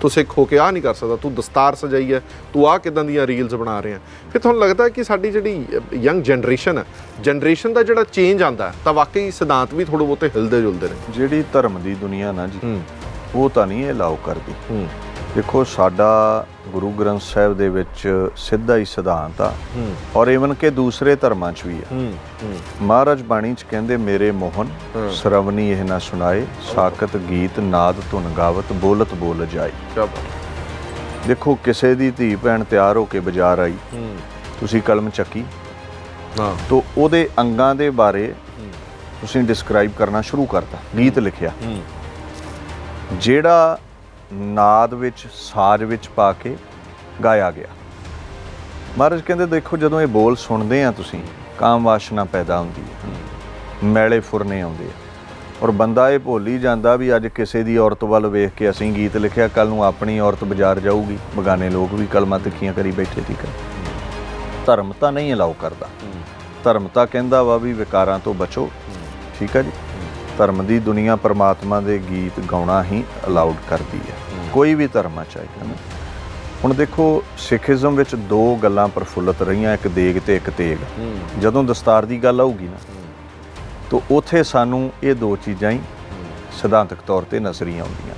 ਤੂੰ ਸਿੱਖ ਹੋ ਕੇ ਆ ਨਹੀਂ ਕਰ ਸਕਦਾ ਤੂੰ ਦਸਤਾਰ ਸਜਾਈ ਹੈ ਤੂੰ ਆ ਕਿਦਾਂ ਦੀਆਂ ਰੀਲਸ ਬਣਾ ਰਿਹਾ ਫਿਰ ਤੁਹਾਨੂੰ ਲੱਗਦਾ ਕਿ ਸਾਡੀ ਜਿਹੜੀ ਯੰਗ ਜਨਰੇਸ਼ਨ ਹੈ ਜਨਰੇਸ਼ਨ ਦਾ ਜਿਹੜਾ ਚੇਂਜ ਆਂਦਾ ਤਾਂ ਵਾਕਈ ਸਿਧਾਂਤ ਵੀ ਥੋੜੇ ਬਹੁਤੇ ਹਿਲਦੇ ਜੁਲਦੇ ਨੇ। ਜਿਹੜੀ ਧਰਮ ਦੀ ਦੁਨੀਆ ਨਾ ਜੀ ਉਹ ਤਾਂ ਨਹੀਂ ਇਹ ਕਰਦੀ। ਦੇਖੋ ਸਾਡਾ ਗੁਰੂ ਗ੍ਰੰਥ ਸਾਹਿਬ ਦੇ ਵਿੱਚ ਸਿੱਧਾ ਹੀ ਸਿਧਾਂਤ ਆ। ਔਰ ਇਵਨ ਕਿ ਦੂਸਰੇ ਧਰਮਾਂ 'ਚ ਵੀ ਆ। ਮਹਾਰਾਜ ਬਾਣੀ 'ਚ ਕਹਿੰਦੇ ਮੇਰੇ ਮੋਹਨ। ਸਰਵਨੀ ਇਹ ਨਾ ਸੁਣਾਏ ਸਾਖਤ ਗੀਤ ਨਾਦ ਧੁਨ ਗਾਵਤ ਬੋਲਤ ਬੋਲ ਬਾਤ। ਦੇਖੋ ਕਿਸੇ ਦੀ ਧੀ ਭੈਣ ਤਿਆਰ ਹੋ ਕੇ ਬਾਜ਼ਾਰ ਆਈ ਤੁਸੀਂ ਕਲਮ ਚੱਕੀ। ਹਾਂ। ਤੋਂ ਉਹਦੇ ਅੰਗਾਂ ਦੇ ਬਾਰੇ ਤੁਸੀਂ ਡਿਸਕ੍ਰਾਈਬ ਕਰਨਾ ਸ਼ੁਰੂ ਕਰਤਾ ਗੀਤ ਲਿਖਿਆ। ਜਿਹੜਾ ਨਾਦ ਵਿੱਚ ਸਾਜ ਵਿੱਚ ਪਾ ਕੇ ਗਾਇਆ ਗਿਆ। ਮਹਾਰਾਜ ਕਹਿੰਦੇ ਦੇਖੋ ਜਦੋਂ ਇਹ ਬੋਲ ਸੁਣਦੇ ਆ ਤੁਸੀਂ ਕਾਮ ਵਾਸ਼ਨਾ ਪੈਦਾ ਹੁੰਦੀ ਹੈ। ਮੈਲੇ ਫੁਰਨੇ ਆਉਂਦੇ ਆ। ਔਰ ਬੰਦਾ ਇਹ ਭੁੱਲ ਹੀ ਜਾਂਦਾ ਵੀ ਅੱਜ ਕਿਸੇ ਦੀ ਔਰਤ ਵੱਲ ਵੇਖ ਕੇ ਅਸੀਂ ਗੀਤ ਲਿਖਿਆ ਕੱਲ ਨੂੰ ਆਪਣੀ ਔਰਤ ਬਾਜ਼ਾਰ ਜਾਊਗੀ। ਬਗਾਨੇ ਲੋਕ ਵੀ ਕਲਮਾਂ ਤਿੱਖੀਆਂ ਕਰੀ ਬੈਠੇ ਠੀਕ ਹੈ ਧਰਮ ਤਾਂ ਨਹੀਂ ਅਲਾਉ ਕਰਦਾ। ਧਰਮ ਤਾਂ ਕਹਿੰਦਾ ਵਾ ਵੀ ਵਿਕਾਰਾਂ ਤੋਂ ਬਚੋ। ਠੀਕ ਹੈ ਜੀ? ਧਰਮ ਦੀ ਦੁਨੀਆ ਪਰਮਾਤਮਾ ਦੇ ਗੀਤ ਗਾਉਣਾ ਹੀ ਅਲਾਉਡ ਕਰਦੀ ਹੈ। ਕੋਈ ਵੀ ਧਰਮ ਆ ਚਾਹੇ ਨਾ ਹੁਣ ਦੇਖੋ ਸਿੱਖੀਜ਼ਮ ਵਿੱਚ ਦੋ ਗੱਲਾਂ ਪ੍ਰਫੁੱਲਤ ਰਹੀਆਂ ਇੱਕ ਦੇਗ ਤੇ ਇੱਕ ਤੇਗ। ਜਦੋਂ ਦਸਤਾਰ ਦੀ ਗੱਲ ਆਊਗੀ ਨਾ ਤਾਂ ਉਥੇ ਸਾਨੂੰ ਇਹ ਦੋ ਚੀਜ਼ਾਂ ਹੀ। ਸਿਧਾਂਤਕ ਤੌਰ ਤੇ ਨਜ਼ਰੀਆਂ ਆਉਂਦੀਆਂ।